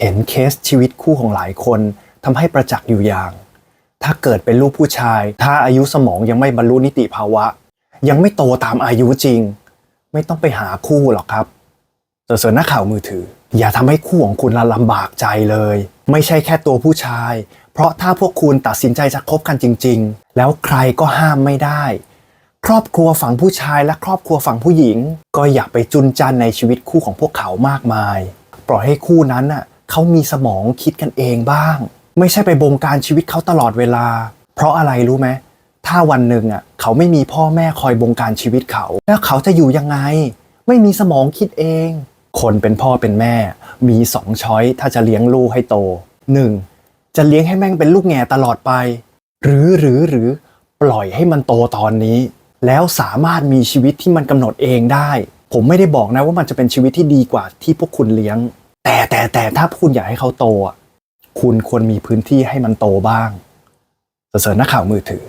เห็นเคสชีวิตคู่ของหลายคนทำให้ประจักษ์อยู่อย่าง ถ้าเกิดเป็นลูกผู้ชาย ถ้าอายุสมองยังไม่บรรลุนิติภาวะ ยังไม่โตตามอายุจริง ไม่ต้องไปหาคู่หรอกครับส่วนๆนักข่าวมือถือ อย่าทำให้คู่ของคุณละลำบากใจเลย ไม่ใช่แค่ตัวผู้ชาย เพราะถ้าพวกคุณตัดสินใจจะคบกันจริง ๆ แล้วใครก็ห้ามไม่ได้ ครอบครัวฝั่งผู้ชายและครอบครัวฝั่งผู้หญิง ก็อย่าไปจุนจันในชีวิตคู่ของพวกเขามากมาย ปล่อยให้คู่นั้นน่ะ เขามีสมองคิดกันเองบ้าง ไม่ใช่ไปบงการชีวิตเขาตลอดเวลา เพราะอะไรรู้ไหมถ้าวันหนึ่งอะเขาไม่มีพ่อแม่คอยบงการชีวิตเขา แล้วเขาจะอยู่ยังไง ไม่มีสมองคิดเอง คนเป็นพ่อเป็นแม่ มีสองช้อยถ้าจะเลี้ยงลูกให้โตหนึ่งจะเลี้ยงให้แม่งเป็นลูกแง่ตลอดไป หรือหรือหรือปล่อยให้มันโตตอนนี้ แล้วสามารถมีชีวิตที่มันกำหนดเองได้ ผมไม่ได้บอกนะว่ามันจะเป็นชีวิตที่ดีกว่าที่พวกคุณเลี้ยง แต่แต่แต่ถ้าคุณอยากให้เขาโตอะคุณควรมีพื้นที่ให้มันโตบ้างเสริญนักข่าวมือถือ